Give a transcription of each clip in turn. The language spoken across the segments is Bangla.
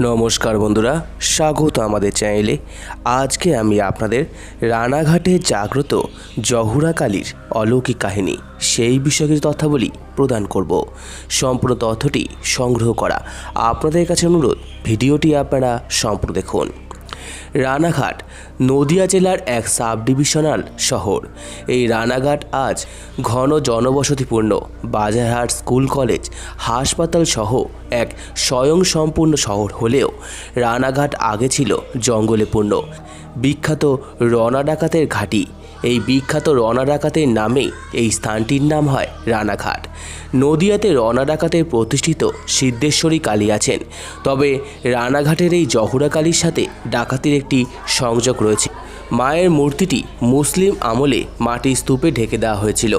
নমস্কার বন্ধুরা, স্বাগত আমাদের চ্যানেলে। আজকে আমি আপনাদের রানাঘাটে জাগ্রত জহুরা কালীর অলৌকিক কাহিনী, সেই বিষয়ে কিছু তথ্যাবলী প্রদান করব। সম্পূর্ণ তথ্যটি সংগ্রহ করা। আপনাদের কাছে অনুরোধ, ভিডিওটি আপনারা সম্পূর্ণ দেখুন। রানাঘাট, নদিয়া জেলার এক সাব ডিভিশনাল শহর। এই রানাঘাট আজ ঘন জনবসতিপূর্ণ। বাজারহাট স্কুল কলেজ, হাসপাতাল সহ এক স্বয়ংসম্পূর্ণ শহর হলেও রানাঘাট আগে ছিল জঙ্গলে পূর্ণ। বিখ্যাত রনা ডাকাতের ঘাঁটি এই বিখ্যাত রনা ডাকাতের নামে এই স্থানটির নাম হয় রানাঘাট। নদিয়াতে রনা ডাকাতের প্রতিষ্ঠিত সিদ্ধেশ্বরী কালী আছেন। তবে রানাঘাটের এই জহুরা কালীর সাথে ডাকাতির একটি সংযোগ রয়েছে। মায়ের মূর্তিটি মুসলিম আমলে মাটির স্তূপে ঢেকে দেওয়া হয়েছিল।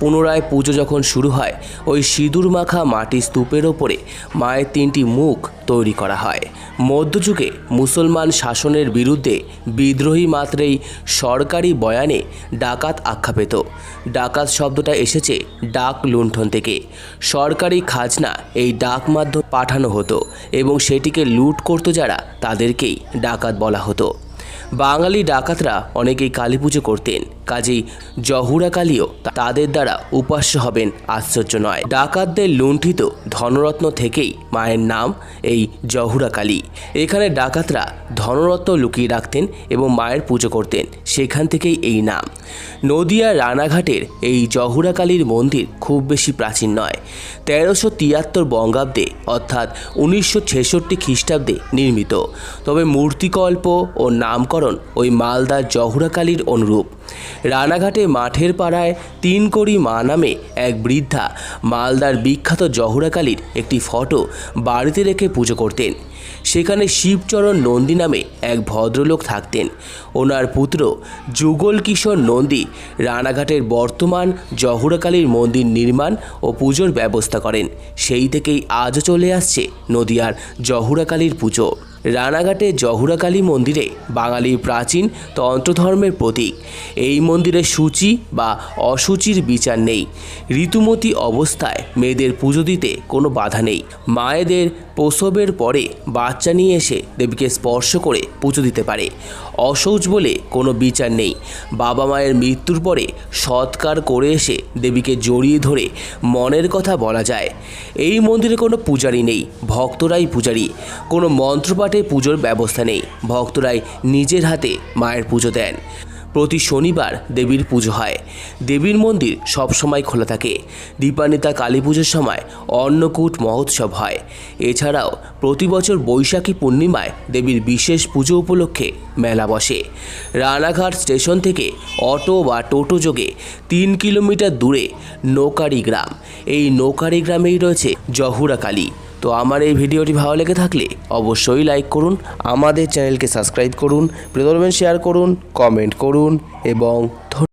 পুনরায় পুজো যখন শুরু হয়, ওই সিঁদুর মাখা মাটির স্তূপের ওপরে মায়ের তিনটি মুখ তৈরি করা হয়। মধ্যযুগে মুসলমান শাসনের বিরুদ্ধে বিদ্রোহী মাত্রেই সরকারি বয়ানে ডাকাত আখ্যা পেত। ডাকাত শব্দটা এসেছে ডাক লুণ্ঠন থেকে। সরকারি খাজনা এই ডাক মাধ্যম পাঠানো হতো এবং সেটিকে লুট করতো যারা, তাদেরকেই ডাকাত বলা হতো। বাঙালি ডাকাতরা অনেকেই কালী পুজো করতেন। কাজেই জহুরা কালীও তাদের দ্বারা উপাস্য হবেন, আশ্চর্য নয়। ডাকাতদের লুণ্ঠিত ধনরত্ন থেকেই মায়ের নাম এই জহুরা কালী। এখানে ডাকাতরা ধনরত্ন লুকিয়ে রাখতেন এবং মায়ের পুজো করতেন। সেখান থেকেই এই নাম। নদিয়া রানাঘাটের এই জহুরা কালীর মন্দির খুব বেশি প্রাচীন নয়। তেরোশো তিয়াত্তর বঙ্গাব্দে অর্থাৎ উনিশশো ছেষট্টি খ্রিস্টাব্দে নির্মিত। তবে মূর্তিকল্প ও নামকরণ ওই মালদা জহুরাকালীর অনুরূপ। রানাঘাটে মাঠের পাড়ায় তিন কড়ি মা নামে এক বৃদ্ধা মালদার বিখ্যাত জহুরা কালীর একটি ফটো বাড়িতে রেখে পুজো করতেন। সেখানে শিবচরণ নন্দী নামে এক ভদ্রলোক থাকতেন। ওনার পুত্র যুগল কিশোর নন্দী রানাঘাটের বর্তমান জহুরাকালীর মন্দির নির্মাণ ও পুজোর ব্যবস্থা করেন। সেই থেকেই আজও চলে আসছে নদিয়ার জহুরাকালীর পুজো। রানাঘাটে জহুরাকালী মন্দিরে বাঙালির প্রাচীন তন্ত্রধর্মের প্রতীক। এই মন্দিরে সূচি বা অসুচির বিচার নেই। ঋতুমতী অবস্থায় মেয়েদের পুজো দিতে কোনো বাধা নেই। মায়েদের প্রসবের পরে বাচ্চা নিয়ে এসে দেবীকে স্পর্শ করে পুজো দিতে পারে। অশৌচ বলে কোনো বিচার নেই। বাবা মায়ের মৃত্যুর পরে সৎকার করে এসে দেবীকে জড়িয়ে ধরে মনের কথা বলা যায়। এই মন্দিরে কোনো পূজারি নেই, ভক্তরাই পূজারি। কোনো মন্ত্রপাঠে পুজোর ব্যবস্থা নেই। ভক্তরাই নিজের হাতে মায়ের পুজো দেন। প্রতি শনিবার দেবীর পুজো হয়। দেবীর মন্দির সবসময় খোলা থাকে। দীপান্বিতা কালী পুজোর সময় অন্নকূট মহোৎসব হয়। এছাড়াও প্রতি বছর বৈশাখী পূর্ণিমায় দেবীর বিশেষ পুজো উপলক্ষে মেলা বসে। রানাঘাট স্টেশন থেকে অটো বা টোটো যোগে তিন কিলোমিটার দূরে নৌকারি গ্রাম। এই নৌকারি গ্রামেই রয়েছে জহুরা কালী। তো আমার এই ভিডিওটি ভালো লেগে থাকলে অবশ্যই লাইক করুন, আমাদের চ্যানেলকে সাবস্ক্রাইব করুন প্রিয় শেয়ার করুন কমেন্ট করুন এবং।